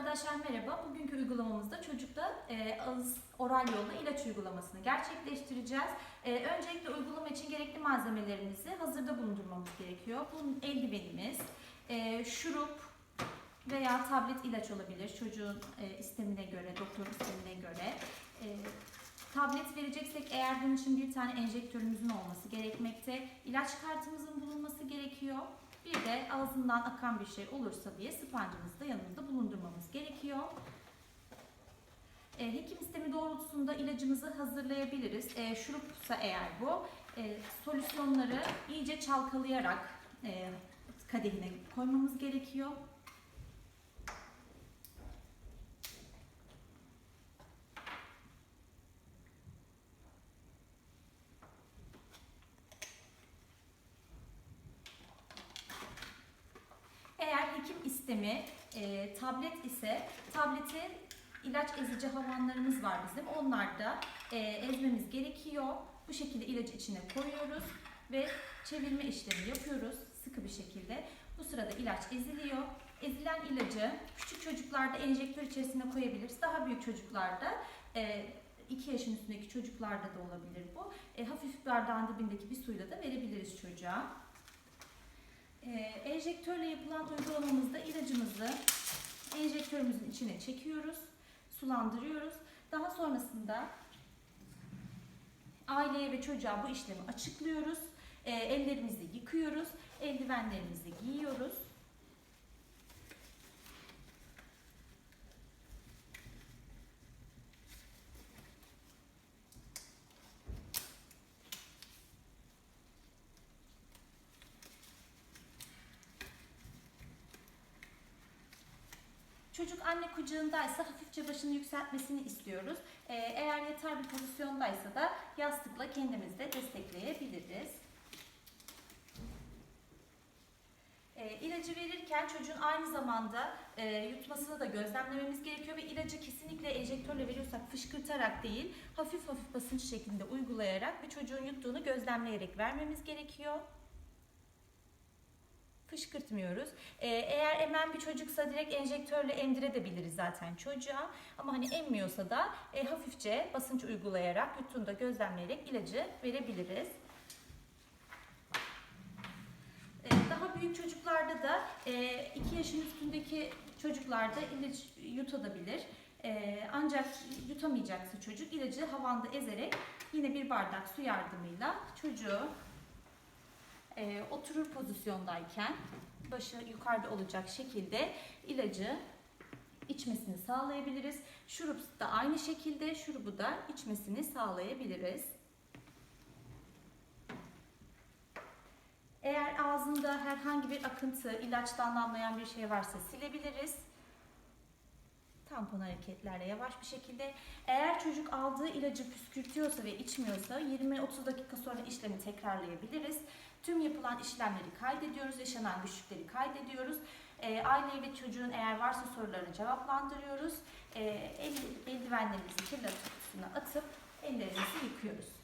Arkadaşlar merhaba. Bugünkü uygulamamızda çocukta e, ağız oral yolla ilaç uygulamasını gerçekleştireceğiz. E, öncelikle uygulama için gerekli malzemelerimizi hazırda bulundurmamız gerekiyor. Bunun eldivenimiz, e, şurup veya tablet ilaç olabilir çocuğun e, istemine göre, doktorun istemine göre. E, tablet vereceksek eğer bunun için bir tane enjektörümüzün olması gerekmekte. İlaç kartımızın bulunması gerekiyor. Bir de ağzından akan bir şey olursa diye spancımızı da yanımızda bulundurmamız gerekiyor. E, hekim istemi doğrultusunda ilacımızı hazırlayabiliriz. E, şurupsa eğer bu, e, solüsyonları iyice çalkalayarak e, kadehine koymamız gerekiyor. Hekim istemi e, tablet ise tabletin ilaç ezici havanlarımız var bizim. Onlar da e, ezmemiz gerekiyor. Bu şekilde ilacı içine koyuyoruz ve çevirme işlemi yapıyoruz sıkı bir şekilde. Bu sırada ilaç eziliyor. Ezilen ilacı küçük çocuklarda enjektör içerisine koyabiliriz. Daha büyük çocuklarda 2 yaşın üstündeki çocuklarda da olabilir bu. E, hafif bardağın dibindeki bir suyla da verebiliriz çocuğa. E, enjektörle yapılan uygulamamızda ilacımızı enjektörümüzün içine çekiyoruz, sulandırıyoruz. Daha sonrasında aileye ve çocuğa bu işlemi açıklıyoruz. E, ellerimizi yıkıyoruz, eldivenlerimizi giyiyoruz. Çocuk anne kucağındaysa hafifçe başını yükseltmesini istiyoruz. Ee, eğer yeter bir pozisyondaysa da yastıkla kendimiz de destekleyebiliriz. E, ilacı verirken çocuğun aynı zamanda e, yutmasını da gözlemlememiz gerekiyor ve ilacı kesinlikle enjektörle veriyorsak fışkırtarak değil, hafif hafif basınç şeklinde uygulayarak ve çocuğun yuttuğunu gözlemleyerek vermemiz gerekiyor fışkırtmıyoruz. Ee, eğer emen bir çocuksa direkt enjektörle emdirebiliriz zaten çocuğa. Ama hani emmiyorsa da e, hafifçe basınç uygulayarak yuttuğunu da gözlemleyerek ilacı verebiliriz. Ee, daha büyük çocuklarda da 2 e, yaşın üstündeki çocuklarda ilaç yutabilir. Ee, ancak yutamayacaksa çocuk ilacı havanda ezerek yine bir bardak su yardımıyla çocuğu e, oturur pozisyondayken başı yukarıda olacak şekilde ilacı içmesini sağlayabiliriz. Şurup da aynı şekilde şurubu da içmesini sağlayabiliriz. Eğer ağzında herhangi bir akıntı, ilaçtan damlayan bir şey varsa silebiliriz. Tampon hareketlerle yavaş bir şekilde. Eğer çocuk aldığı ilacı püskürtüyorsa ve içmiyorsa 20-30 dakika sonra işlemi tekrarlayabiliriz. Tüm yapılan işlemleri kaydediyoruz, yaşanan güçlükleri kaydediyoruz. E, aile ve çocuğun eğer varsa sorularını cevaplandırıyoruz. E, el, eldivenlerimizi kirli atıp ellerimizi yıkıyoruz.